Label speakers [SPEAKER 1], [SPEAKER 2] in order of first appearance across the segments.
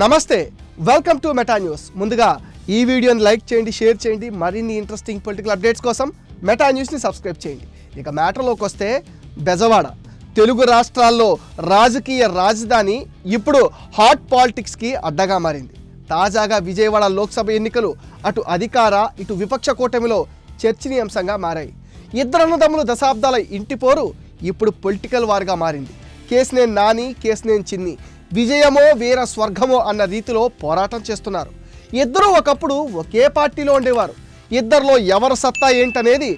[SPEAKER 1] నమస్తే welcome to meta news ముందుగా ఈ వీడియోని లైక్ చేయండి షేర్ చేయండి మరిన్ని ఇంట్రెస్టింగ్ పొలిటికల్ అప్డేట్స్ కోసం మెటా న్యూస్ని సబ్స్క్రైబ్ చేయండి. ఇక మ్యాటర్లోకి వస్తే బెజవాడ. తెలుగు రాష్ట్రాల్లో రాజకీయ రాజధాని ఇప్పుడు హాట్ పాలిటిక్స్కి అడ్డగా మారింది. తాజాగా విజయవాడ లోక్సభ ఎన్నికలు అటు అధికార ఇటు విపక్ష కూటమిలో చర్చనీయాంశంగా మారాయి. ఇద్దరు అన్నదమ్ముల దశాబ్దాల ఇంటి పోరు ఇప్పుడు పొలిటికల్ వార్గా మారింది. కేసునేని నాని కేసునేని చిన్ని. విజయమో వీర స్వర్గమో అన్న రీతిలో పోరాటం చేస్తున్నారు. ఇద్దరూ ఒకప్పుడు ఒకే పార్టీలో ఉండేవారు. ఇద్దరిలో ఎవరు సత్తా ఏంటనేది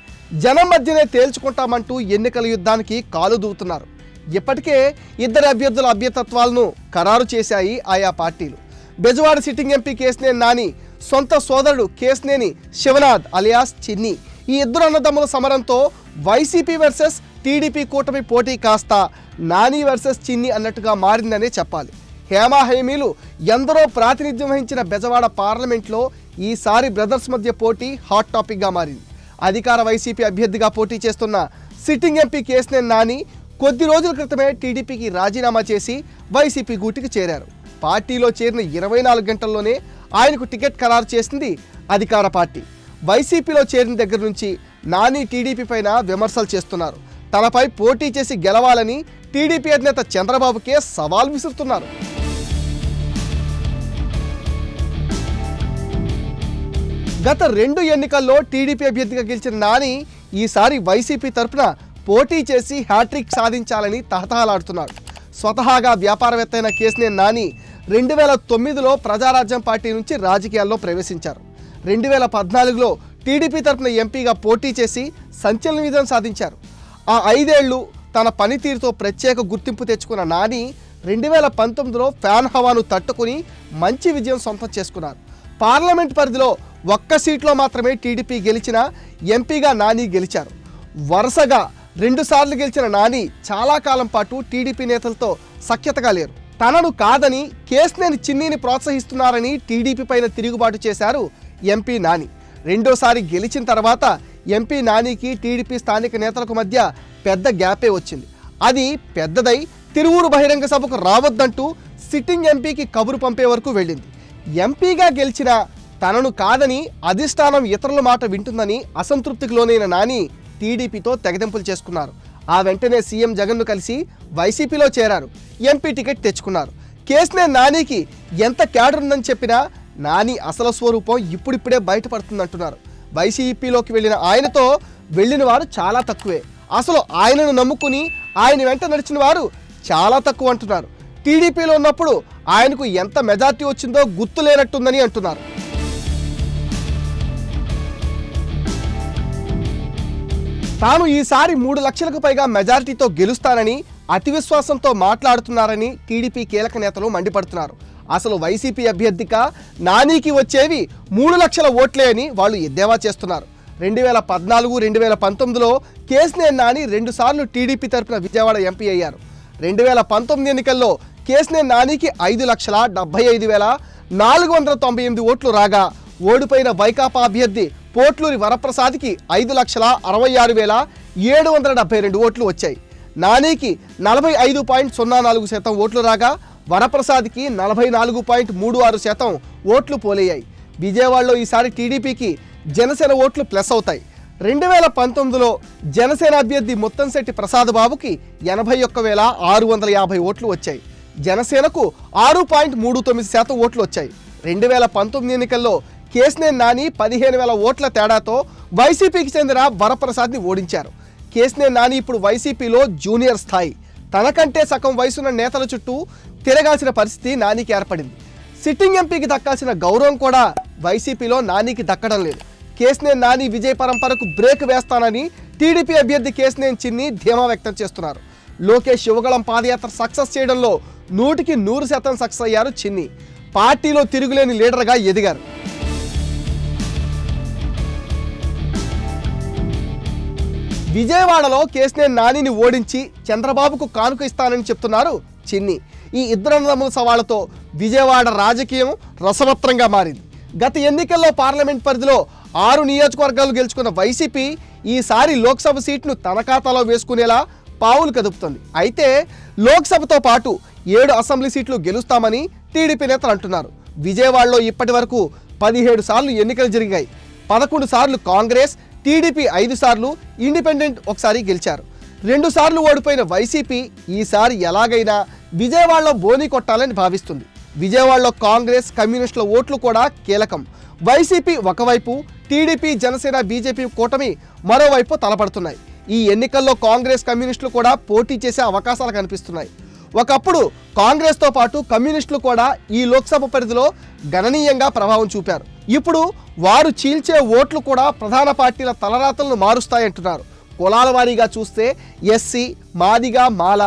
[SPEAKER 1] జనం మధ్యనే తేల్చుకుంటామంటూ ఎన్నికల యుద్ధానికి కాలు దూవుతున్నారు ఇప్పటికే ఇద్దరు అభ్యర్థుల అభ్యతత్వాలను ఖరారు చేశాయి ఆయా పార్టీలు. బెజవాడ సిట్టింగ్ ఎంపీ కేసునేని నాని సొంత సోదరుడు కేసునేని శివనాథ్ అలియాస్ చిన్ని. ఈ ఇద్దరు అన్నదమ్ముల సమరంతో వైసీపీ వర్సెస్ టీడీపీ కూటమి పోటీ కాస్త నాని వర్సెస్ చిన్ని అన్నట్టుగా మారిందనే చెప్పాలి. హేమా హేమీలు ఎందరో ప్రాతినిధ్యం వహించిన బెజవాడ పార్లమెంట్లో ఈసారి బ్రదర్స్ మధ్య పోటీ హాట్ టాపిక్గా మారింది. అధికార వైసీపీ అభ్యర్థిగా పోటీ చేస్తున్న సిట్టింగ్ ఎంపీ కేసినేని నాని కొద్ది రోజుల క్రితమే టీడీపీకి రాజీనామా చేసి వైసీపీ గూటికి చేరారు. పార్టీలో చేరిన ఇరవై నాలుగు గంటల్లోనే ఆయనకు టికెట్ ఖరారు చేసింది అధికార పార్టీ. వైసీపీలో చేరిన దగ్గర నుంచి నాని టీడీపీ పైన విమర్శలు చేస్తున్నారు. తనపై పోటీ చేసి గెలవాలని టీడీపీ అధినేత చంద్రబాబుకే సవాల్ విసురుతున్నారు. గత రెండు ఎన్నికల్లో టీడీపీ అభ్యర్థిగా గెలిచిన నాని ఈసారి వైసీపీ తరఫున పోటీ చేసి హ్యాట్రిక్ సాధించాలని తహతహలాడుతున్నాడు స్వతహాగా వ్యాపారవేత్త అయిన కేసునే నాని రెండు వేల తొమ్మిదిలో ప్రజారాజ్యం పార్టీ నుంచి రాజకీయాల్లో ప్రవేశించారు. రెండు వేల పద్నాలుగులో టీడీపీ తరఫున ఎంపీగా పోటీ చేసి సంచలన విజయం సాధించారు. ఆ ఐదేళ్ళు తన పనితీరుతో ప్రత్యేక గుర్తింపు తెచ్చుకున్న నాని రెండు వేల పంతొమ్మిదిలో ఫ్యాన్ హవాను తట్టుకుని మంచి విజయం సొంతం చేసుకున్నారు పార్లమెంట్ పరిధిలో ఒక్క సీట్లో మాత్రమే టీడీపీ గెలిచిన ఎంపీగా నాని గెలిచారు. వరుసగా రెండుసార్లు గెలిచిన నాని చాలా కాలం పాటు టీడీపీ నేతలతో సఖ్యతగా లేరు. తనను కాదని కేసునేని చిన్నీని ప్రోత్సహిస్తున్నారని టీడీపీ పైన తిరుగుబాటు చేశారు ఎంపీ నాని. రెండోసారి గెలిచిన తర్వాత ఎంపీ నానికి టీడీపీ స్థానిక నేతలకు మధ్య పెద్ద గ్యాపే వచ్చింది. అది పెద్దదై తిరువూరు బహిరంగ సభకు రావద్దంటూ సిట్టింగ్ ఎంపీకి కబురు పంపే వరకు వెళ్ళింది. ఎంపీగా గెలిచిన తనను కాదని అధిష్టానం ఇతరుల మాట వింటుందని అసంతృప్తికి లోనైన నాని టీడీపీతో తెగదెంపులు చేసుకున్నారు. ఆ వెంటనే సీఎం జగన్ను కలిసి వైసీపీలో చేరారు. ఎంపీ టికెట్ తెచ్చుకున్నారు. కేసునే నానికి ఎంత క్యాడర్ ఉందని చెప్పినా నాని అసలు స్వరూపం ఇప్పుడిప్పుడే బయటపడుతుందంటున్నారు. వైసీపీలోకి వెళ్ళిన ఆయనతో వెళ్ళిన వారు చాలా తక్కువే. అసలు ఆయనను నమ్ముకుని ఆయన వెంట నడిచిన వారు చాలా తక్కువ అంటున్నారు. టీడీపీలో ఉన్నప్పుడు ఆయనకు ఎంత మెజార్టీ వచ్చిందో గుర్తు లేనట్టుందని అంటున్నారు. తాను ఈసారి మూడు లక్షలకు పైగా మెజారిటీతో గెలుస్తానని అతి విశ్వాసంతో మాట్లాడుతున్నారని టీడీపీ కీలక నేతలు మండిపడుతున్నారు. అసలు వైసీపీ అభ్యర్థిక నానికి వచ్చేవి మూడు లక్షల ఓట్లే అని వాళ్ళు ఎద్దేవా చేస్తున్నారు. రెండు వేల పద్నాలుగు రెండు వేల పంతొమ్మిదిలో కేసినేని నాని రెండుసార్లు టీడీపీ తరపున విజయవాడ ఎంపీ అయ్యారు. రెండు వేల పంతొమ్మిది ఎన్నికల్లో కేసినేని నానికి ఐదు లక్షల డెబ్బై ఐదు వేల నాలుగు వందల తొంభై ఎనిమిది ఓట్లు రాగా ఓడిపోయిన వైకాపా అభ్యర్థి పోట్లూరి వరప్రసాద్కి ఐదు లక్షల అరవై ఆరు వేల ఏడు వందల డెబ్బై రెండు ఓట్లు వచ్చాయి. నానికి నలభై ఐదు పాయింట్ సున్నా నాలుగు శాతం ఓట్లు రాగా వరప్రసాద్కి నలభై నాలుగు పాయింట్ మూడు ఆరు శాతం ఓట్లు పోలయ్యాయి. విజయవాడలో ఈసారి టీడీపీకి జనసేన ఓట్లు ప్లస్ అవుతాయి. రెండు వేల పంతొమ్మిదిలో జనసేన అభ్యర్థి ముత్తంశెట్టి ప్రసాద్ బాబుకి ఎనభై ఒక్క వేల ఆరు వందల యాభై ఓట్లు వచ్చాయి. జనసేనకు ఆరు పాయింట్ మూడు తొమ్మిది శాతం ఓట్లు వచ్చాయి. రెండు వేల పంతొమ్మిది ఎన్నికల్లో కేసినేని నాని పదిహేను వేల ఓట్ల తేడాతో వైసీపీకి చెందిన వరప్రసాద్ని ఓడించారు. కేసినేని నాని ఇప్పుడు వైసీపీలో జూనియర్ స్థాయి. తనకంటే సగం వయసున్న నేతల చుట్టూ తిరగాల్సిన పరిస్థితి నానికి ఏర్పడింది. సిట్టింగ్ ఎంపీకి దక్కాల్సిన గౌరవం కూడా వైసీపీలో నానికి దక్కడం లేదు. కేసునే నాని విజయ పరంపరకు బ్రేక్ వేస్తానని టీడీపీ అభ్యర్థి కేసునేని చిన్ని ధీమా వ్యక్తం చేస్తున్నారు. లోకేష్ యువగళం పాదయాత్ర సక్సెస్ చేయడంలో నూటికి నూరు శాతం సక్సెస్ అయ్యారు చిన్ని. పార్టీలో తిరుగులేని లీడర్గా ఎదిగారు. విజయవాడలో కేసునే నానిని ఓడించి చంద్రబాబుకు కానుక ఇస్తానని చెప్తున్నారు చిన్ని. ఈ ఇద్దరు అన్నదమ్ముల సవాళ్ళతో విజయవాడ రాజకీయం రసవత్రంగా మారింది. గత ఎన్నికల్లో పార్లమెంట్ పరిధిలో ఆరు నియోజకవర్గాలు గెలుచుకున్న వైసీపీ ఈసారి లోక్సభ సీట్ను తన ఖాతాలో వేసుకునేలా పావులు కదుపుతుంది. అయితే లోక్సభతో పాటు ఏడు అసెంబ్లీ సీట్లు గెలుస్తామని టీడీపీ నేతలు అంటున్నారు. విజయవాడలో ఇప్పటి వరకు పదిహేడు సార్లు ఎన్నికలు జరిగాయి. పదకొండు సార్లు కాంగ్రెస్ టీడీపీ ఐదు సార్లు ఇండిపెండెంట్ ఒకసారి గెలిచారు. రెండు సార్లు ఓడిపోయిన వైసీపీ ఈసారి ఎలాగైనా విజయవాడలో బోని కొట్టాలని భావిస్తుంది. విజయవాడలో కాంగ్రెస్ కమ్యూనిస్టుల ఓట్లు కూడా కీలకం. వైసీపీ ఒకవైపు టీడీపీ జనసేన బీజేపీ కూటమి మరోవైపు తలపడుతున్నాయి. ఈ ఎన్నికల్లో కాంగ్రెస్ కమ్యూనిస్టులు కూడా పోటీ చేసే అవకాశాలు కనిపిస్తున్నాయి. ఒకప్పుడు కాంగ్రెస్తో పాటు కమ్యూనిస్టులు కూడా ఈ లోక్సభ పరిధిలో గణనీయంగా ప్రభావం చూపారు. ఇప్పుడు వారు చీల్చే ఓట్లు కూడా ప్రధాన పార్టీల తలరాతలను మారుస్తాయంటున్నారు. కులాల వారీగా చూస్తే ఎస్సీ మాదిగా మాల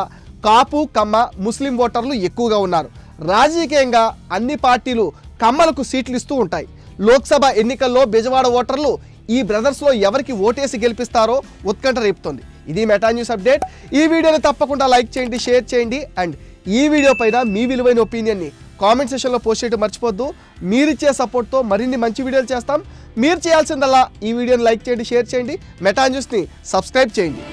[SPEAKER 1] కాపు కమ్మ ముస్లిం ఓటర్లు ఎక్కువగా ఉన్నారు. రాజకీయంగా అన్ని పార్టీలు కమ్మలకు సీట్లు ఇస్తూ ఉంటాయి. లోక్సభ ఎన్నికల్లో బెజవాడ ఓటర్లు ఈ బ్రదర్స్లో ఎవరికి ఓటేసి గెలిపిస్తారో ఉత్కంఠ రేపుతోంది. ఇది మెటా న్యూస్ అప్డేట్. ఈ వీడియోని తప్పకుండా లైక్ చేయండి షేర్ చేయండి అండ్ ఈ వీడియో పైన మీ విలువైన ఒపీనియన్ని కామెంట్ సెషన్లో పోస్ట్ చేయడం మర్చిపోద్దు. మీరిచ్చే సపోర్ట్తో మరిన్ని మంచి వీడియోలు చేస్తాం. మీరు చేయాల్సిందల్లా ఈ వీడియోని లైక్ చేయండి షేర్ చేయండి మెటా న్యూస్ని సబ్స్క్రైబ్ చేయండి.